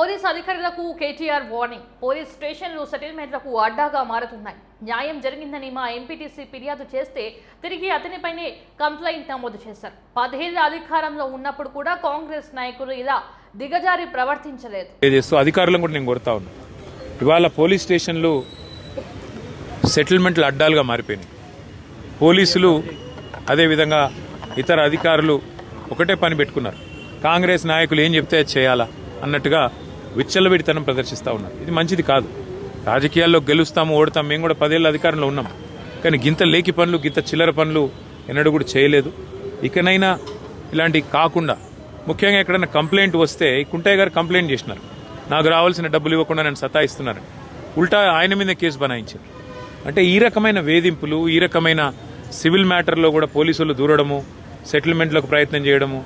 Police అధికారులకు KTR warning. Police స్టేషన్లు సెటిల్మెంట్లకు అడ్డాగా మారుతున్నాయి. న్యాయం జరిగిందని మా ఎంపీటీసీ ఫిర్యాదు చేస్తే తిరిగి అతనిపైనే కంప్లైంట్ నమోదు చేశారు. పదేళ్ళ అధికారంలో ఉన్నప్పుడు కూడా కాంగ్రెస్ నాయకులు ఇలా దిగజారి ప్రవర్తించలేదు. చేస్తూ అధికారులను కూడా నేను కోరుతా ఉన్నా. ఇవాళ పోలీస్ స్టేషన్లు సెటిల్మెంట్లు అడ్డాలుగా మారిపోయినాయి. పోలీసులు అదేవిధంగా ఇతర అధికారులు ఒకటే పని పెట్టుకున్నారు. కాంగ్రెస్ నాయకులు ఏం చెప్తే చేయాలా అన్నట్టుగా విచ్చలవిడితనం ప్రదర్శిస్తూ ఉన్నారు. ఇది మంచిది కాదు. రాజకీయాల్లో గెలుస్తాము ఓడతాం మేము కూడా పదేళ్ళ అధికారంలో ఉన్నాం. కానీ గింత లేకి పనులు గింత చిల్లర పనులు ఎన్నడూ కూడా చేయలేదు. ఇకనైనా ఇలాంటివి కాకుండా ముఖ్యంగా ఎక్కడైనా కంప్లైంట్ వస్తే కుంటయ్య గారు కంప్లైంట్ చేసినారు. నాకు రావాల్సిన డబ్బులు ఇవ్వకుండా నన్ను సతాయిస్తున్నారు. ఉల్టా ఆయన మీద కేసు బనాయించారు. అంటే ఈ రకమైన వేధింపులు ఈ రకమైన సివిల్ మ్యాటర్లో కూడా పోలీసులు దూరడము సెటిల్మెంట్లకు ప్రయత్నం చేయడము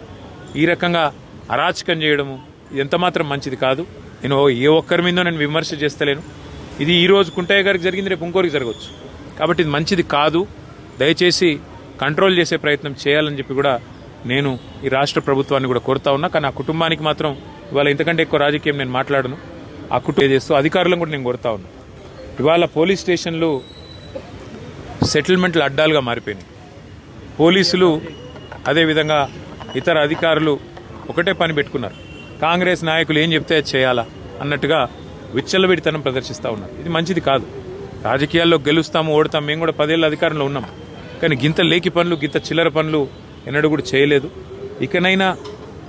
ఈ రకంగా అరాచకం చేయడము ఎంత మాత్రం మంచిది కాదు. నేను ఏ ఒక్కరి మీదో నేను విమర్శ చేస్తలేను. ఇది ఈ రోజు కుంటయ్య గారికి జరిగింది రేపు ఇంకోరికి జరగవచ్చు. కాబట్టి ఇది మంచిది కాదు. దయచేసి కంట్రోల్ చేసే ప్రయత్నం చేయాలని చెప్పి కూడా నేను ఈ రాష్ట్ర ప్రభుత్వాన్ని కూడా కోరుతా ఉన్నా. కానీ ఆ కుటుంబానికి మాత్రం ఇవాళ ఇంతకంటే ఎక్కువ రాజకీయం నేను మాట్లాడను. ఆ కుటుంబం చేస్తూ అధికారులను కూడా నేను కోరుతా ఉన్నా. ఇవాళ పోలీస్ స్టేషన్లు సెటిల్మెంట్లు అడ్డాలుగా మారిపోయినాయి. పోలీసులు అదేవిధంగా ఇతర అధికారులు ఒకటే పని పెట్టుకున్నారు. కాంగ్రెస్ నాయకులు ఏం చెప్తే అది చేయాలా అన్నట్టుగా విచ్చలవిడితనం ప్రదర్శిస్తూ ఉన్నారు. ఇది మంచిది కాదు. రాజకీయాల్లో గెలుస్తాము ఓడతాం మేము కూడా పదేళ్ళ అధికారంలో ఉన్నాం. కానీ గింత లేకి పనులు గింత చిల్లర పనులు ఎన్నడూ కూడా చేయలేదు. ఇకనైనా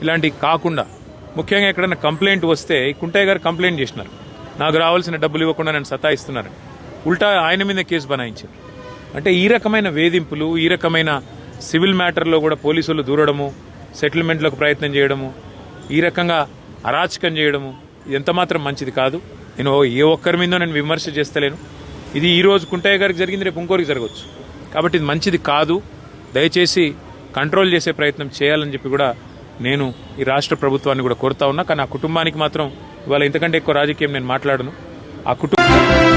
ఇలాంటివి కాకుండా ముఖ్యంగా ఎక్కడైనా కంప్లైంట్ వస్తే కుంటయ్య గారు కంప్లైంట్ చేసినారు. నాకు రావాల్సిన డబ్బులు ఇవ్వకుండా నన్ను సతాయిస్తున్నారు ఉల్టా ఆయన మీద కేసు బనాయించారు. అంటే ఈ రకమైన వేధింపులు ఈ రకమైన సివిల్ మ్యాటర్లో కూడా పోలీసులు దూరడము సెటిల్మెంట్లకు ప్రయత్నం చేయడము ఈ రకంగా అరాచకం చేయడము ఇది మంచిది కాదు. నేను ఏ ఒక్కరి మీదో నేను విమర్శ చేస్తలేను. ఇది ఈ రోజు కుంటయ్య గారికి జరిగింది రేపు ఇంకోరికి జరగవచ్చు. కాబట్టి ఇది మంచిది కాదు. దయచేసి కంట్రోల్ చేసే ప్రయత్నం చేయాలని చెప్పి కూడా నేను ఈ రాష్ట్ర ప్రభుత్వాన్ని కూడా కోరుతా ఉన్నా. కానీ ఆ కుటుంబానికి మాత్రం ఇవాళ ఇంతకంటే ఎక్కువ రాజకీయం నేను మాట్లాడను. ఆ కుటుంబం